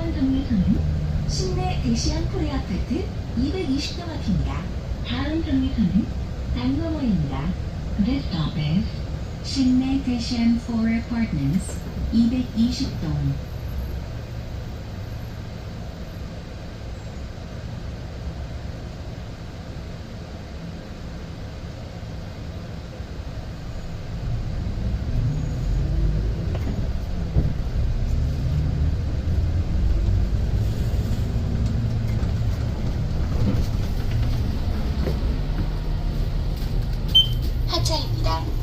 이번 정류소는 신내 대시안 포레 아파트 220동 앞입니다. 다음 정류소는 단거모입니다. This stop is 신내 대시안 4 Apartments 220동 하차입니다.